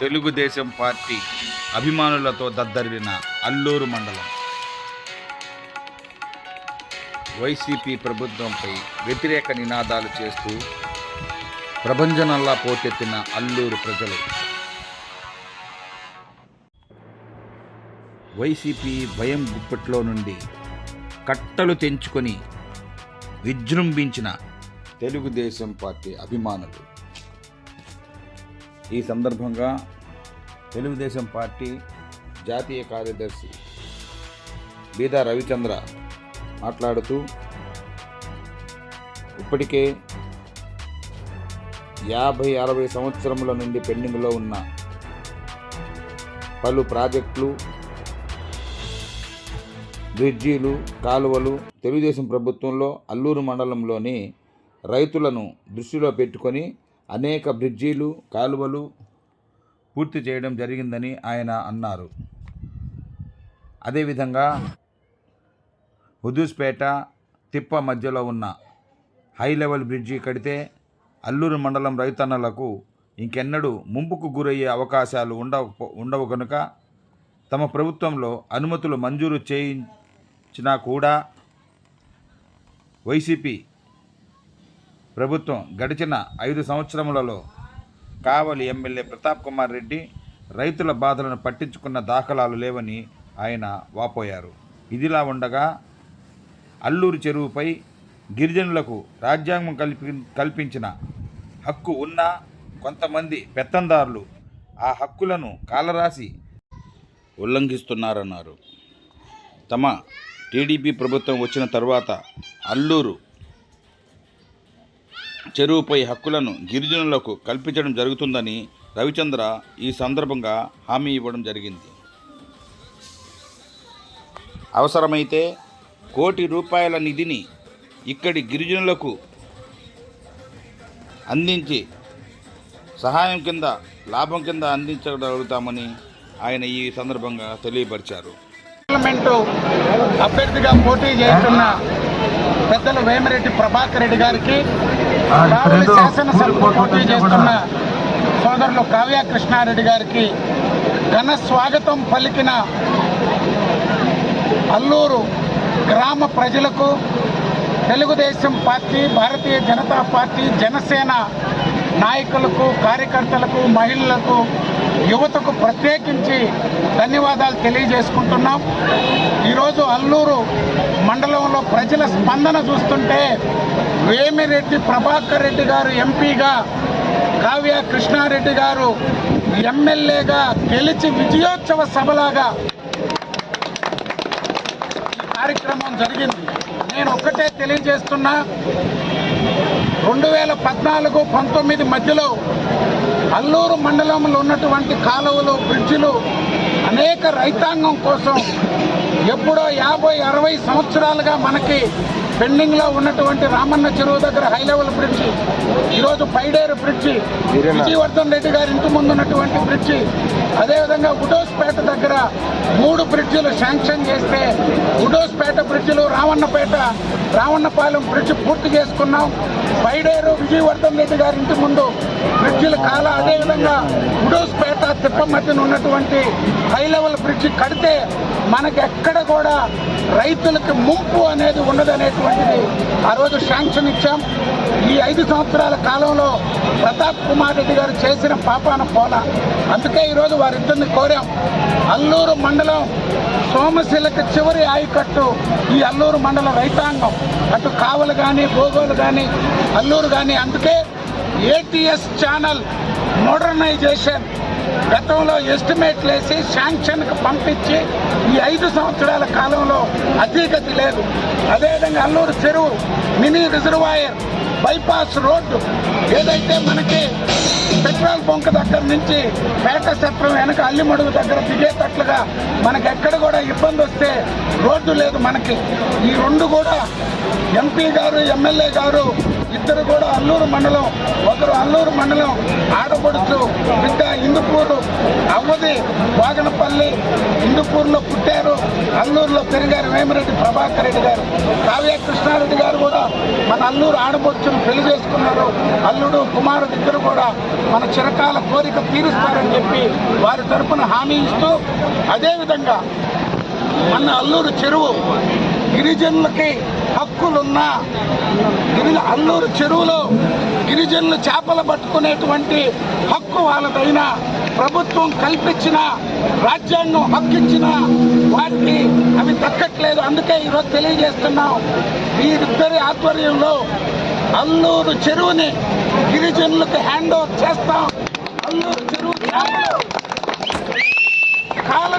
Telugu Desam party అభిమానులతో దద్దరిల్లిన అల్లూరు మండలం. YCP ప్రభుత్వంపై వ్యతిరేక నినాదాలు చేస్తూ ప్రభంజనంలా పోటెత్తిన అల్లూరు ప్రజలు. వైసీపీ భయం గుప్పెట్లో నుండి కట్టలు తెంచుకొని విజృంభించిన తెలుగుదేశం పార్టీ అభిమానులు. ఈ సందర్భంగా తెలుగుదేశం పార్టీ జాతీయ కార్యదర్శి బీదా రవిచంద్ర మాట్లాడుతూ ఇప్పటికే యాభై అరవై సంవత్సరముల నుండి పెండింగ్లో ఉన్న పలు ప్రాజెక్టులు బ్రిడ్జీలు కాలువలు తెలుగుదేశం ప్రభుత్వంలో అల్లూరు మండలంలోని రైతులను దృష్టిలో పెట్టుకొని అనేక బ్రిడ్జీలు కాలువలు పూర్తి చేయడం జరిగిందని ఆయన అన్నారు. అదేవిధంగా హుదూస్పేట తిప్ప మధ్యలో ఉన్న హై లెవెల్ బ్రిడ్జి కడితే అల్లూరు మండలం రైతన్నలకు ఇంకెన్నడూ ముంపుకు గురయ్యే అవకాశాలు ఉండవు ఉండవు కనుక తమ ప్రభుత్వంలో అనుమతులు మంజూరు చేయించినా కూడా వైసీపీ ప్రభుత్వం గడిచిన ఐదు సంవత్సరములలో కావలి ఎమ్మెల్యే ప్రతాప్ కుమార్ రెడ్డి రైతుల బాధలను పట్టించుకున్న దాఖలాలు లేవని ఆయన వాపోయారు. ఇదిలా ఉండగా అల్లూరు చెరువుపై గిరిజనులకు రాజ్యాంగం కల్పి కల్పించిన హక్కు ఉన్న కొంతమంది పెత్తందారులు ఆ హక్కులను కాలరాసి ఉల్లంఘిస్తున్నారన్నారు. తమ టీడీపీ ప్రభుత్వం వచ్చిన తర్వాత అల్లూరు చెరువుపై హక్కులను గిరిజనులకు కల్పించడం జరుగుతుందని రవిచంద్ర ఈ సందర్భంగా హామీ ఇవ్వడం జరిగింది. అవసరమైతే కోటి రూపాయల నిధిని ఇక్కడి గిరిజనులకు అందించి సహాయం కింద లాభం కింద అందించగలుగుతామని ఆయన ఈ సందర్భంగా తెలియపరిచారు. పార్లమెంటు అభ్యర్థిగా పోటీ చేస్తున్న పెద్దలు వేమిరెడ్డి ప్రభాకర్ రెడ్డి గారికి కావలి శాసనసభకు పోటీ చేస్తున్న సోదరులు కావ్య కృష్ణారెడ్డి గారికి ఘన స్వాగతం పలికిన అల్లూరు గ్రామ ప్రజలకు తెలుగుదేశం పార్టీ భారతీయ జనతా పార్టీ జనసేన నాయకులకు కార్యకర్తలకు మహిళలకు యువతకు ప్రత్యేకించి ధన్యవాదాలు తెలియజేసుకుంటున్నాం. ఈరోజు అల్లూరు మండలంలో ప్రజల స్పందన చూస్తుంటే వేమిరెడ్డి ప్రభాకర్ రెడ్డి గారు ఎంపీగా కావ్య కృష్ణారెడ్డి గారు ఎమ్మెల్యేగా గెలిచి విజయోత్సవ సభలాగా కార్యక్రమం జరిగింది. నేను ఒక్కటే తెలియజేస్తున్నా రెండు వేల పద్నాలుగు పంతొమ్మిది మధ్యలో అల్లూరు మండలంలో ఉన్నటువంటి కాలువలు బ్రిడ్జిలు అనేక రైతాంగం కోసం ఎప్పుడో యాభై అరవై సంవత్సరాలుగా మనకి పెండింగ్లో ఉన్నటువంటి రామన్న చెరువు దగ్గర హై లెవెల్ బ్రిడ్జి ఈరోజు పైడేరు బ్రిడ్జి విజయవర్ధన్ రెడ్డి గారి ఇంటి ముందు ఉన్నటువంటి బ్రిడ్జి. అదేవిధంగా ఉడోస్పేట దగ్గర మూడు బ్రిడ్జిలు శాంక్షన్ చేస్తే ఉడోస్పేట బ్రిడ్జిలు రావన్నపేట రావన్నపాలెం బ్రిడ్జ్ పూర్తి చేసుకున్నాం. పైడేరు విజయవర్ధన్ రెడ్డి గారి ఇంటి ముందు బ్రిడ్జిల కాల. అదేవిధంగా ఉడోస్పేట తిప్ప మధ్యన ఉన్నటువంటి హై లెవెల్ బ్రిడ్జి కడితే మనకి ఎక్కడ కూడా రైతులకు ముంపు అనేది ఉండదనేటువంటిది ఆ రోజు శాంక్షన్ ఇచ్చాం. ఈ ఐదు సంవత్సరాల కాలంలో ప్రతాప్ కుమార్ రెడ్డి గారు చేసిన పాపాన పోల. అందుకే ఈరోజు వారిద్దరిని కోరాం. అల్లూరు మండలం సోమశిలకు చివరి ఆయకట్టు ఈ అల్లూరు మండలం రైతాంగం. అటు కావలు కానీ భోగోలు కానీ అల్లూరు కానీ అందుకే ఏటీఎస్ ఛానల్ మోడర్నైజేషన్ గతంలో ఎస్టిమేట్లు వేసి శాంక్షన్కి పంపించి ఈ ఐదు సంవత్సరాల కాలంలో అధిగతి లేదు. అదేవిధంగా అల్లూరు చెరువు మినీ రిజర్వాయర్ బైపాస్ రోడ్డు ఏదైతే మనకి పెట్రోల్ బొంక దగ్గర నుంచి పేట సత్రం వెనక అల్లిమడుగు దగ్గర దిగేటట్లుగా మనకి ఎక్కడ కూడా ఇబ్బంది వస్తే రోడ్డు లేదు మనకి. ఈ రెండు కూడా ఎంపీ గారు ఎమ్మెల్యే గారు ఇద్దరు కూడా అల్లూరు మండలం ఒకరు అల్లూరు మండలం ఆడపడుచు బిడ్డ ఇందుపూరు అవ్వది వాగనపల్లి ఇందుపూర్లో పుట్టారు. అల్లూరులో పెరిగారు వేమిరెడ్డి ప్రభాకర్ రెడ్డి గారు. కావ్య కృష్ణారెడ్డి గారు కూడా మన అల్లూరు ఆడపడుచును పెళ్ళి చేసుకున్నారు. అల్లుడు కుమారుడు ఇద్దరు కూడా మన చిరకాల కోరిక తీరుస్తారని చెప్పి వారి తరపున హామీ ఇస్తూ అదేవిధంగా మన అల్లూరు చెరువు గిరిజనులకి హక్కులున్న. గిరి అల్లూరు చెరువులో గిరిజనులు చేపలు పట్టుకునేటువంటి హక్కు వాళ్ళదైన ప్రభుత్వం కల్పించిన రాజ్యాంగం హక్కిచ్చిన వారికి అవి దక్కట్లేదు. అందుకే ఈరోజు తెలియజేస్తున్నాం. వీరిద్దరి ఆధ్వర్యంలో అల్లూరు చెరువుని గిరిజనులకు హ్యాండ్ ఓవర్ చేస్తాం. అల్లూరు చెరువు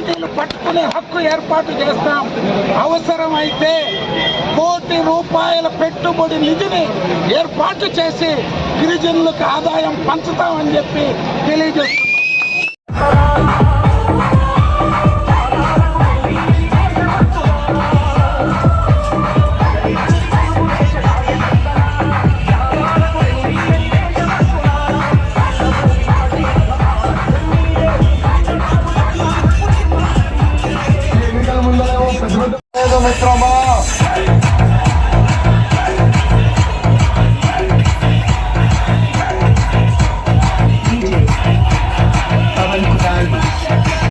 పార్టీలు పట్టుకునే హక్కు ఏర్పాటు చేస్తాం. అవసరమైతే కోటి రూపాయల పెట్టుబడి నిధిని ఏర్పాటు చేసి గిరిజనులకు ఆదాయం పంచుతామని చెప్పి తెలియజేస్తున్నాం. Vamos trombar!